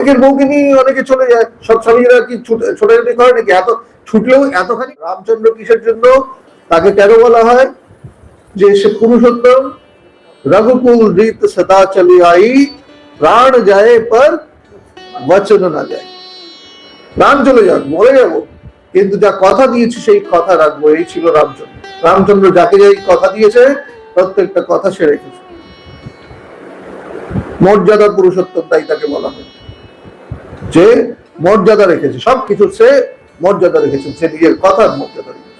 অনেকের বউকে নিয়ে অনেকে চলে যায়। সব স্বামীরা কি ছোটাছুটি করে নাকি? এত ছুটলেও এতখানি রামচন্দ্র কিসের জন্য? তাকে কেন বলা হয়? যে সে পুরুষোত্তম। রঘুকুল রীত সদা চলি আই, প্রাণ যায় পর বচন না যায়। প্রাণ চলে যাক, মরে যাব। কিন্তু যা কথা দিয়েছি, সেই কথা রাখব। এই ছিল রামচন্দ্র। রামচন্দ্র যাকে যাই কথা দিয়েছে, প্রত্যেকটা কথা সে রেখেছে। মর্যাদা পুরুষোত্তম, তাই তাকে বলা হয়। যে মর্যাদা রেখেছে, সবকিছু সে মর্যাদা রেখেছে, সে নিজের কথার মর্যাদা রেখেছে।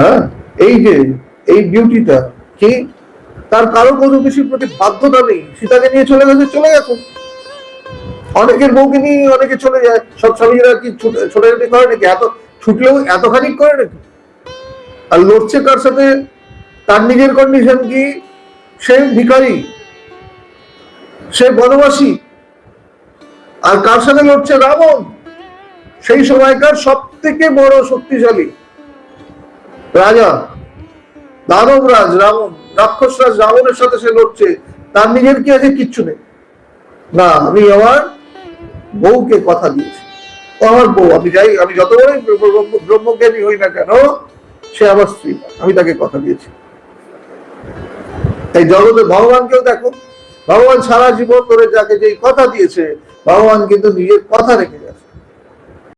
হ্যাঁ? এই যে, এই বিউটিটা কি তার কারও কোনো কিছুর প্রতি বাধ্যতা নেই? সীতাকে নিয়ে চলে গেছে চলে গেছে। অনেকের বউকে নিয়ে অনেকে চলে যায়। সব স্বামীরা কি ছুট- ছোটাছুটি করে নাকি? এত, ছুটলেও এতখানি করে নাকি? আর লড়ছে কার সাথে? তার নিজের কন্ডিশন কি? সে ভিখারি, সে বনবাসী। আর কার সাথে লড়ছে রাবণ? সেই সময়কার সব থেকে বড় শক্তিশালী রাজা দানবরাজ রাবণ, রাক্ষসরাজ রাবণের সাথে সে লড়ছে। তার নিজের কি আছে? কিচ্ছু নেই। না, আমি আমার বউকে কথা দিয়েছি। আমার বউ, আমি যাই, আমি যত বড়ই ব্রহ্ম- ব্রহ্মজ্ঞানী হই না কেন, সে আমার স্ত্রী, আমি তাকে কথা দিয়েছি। তাই জগতে ভগবানকেও দেখো। ভগবান সারা জীবন ধরে যাকে যেই কথা দিয়েছে ভগবান কিন্তু নিজের কথা রেখে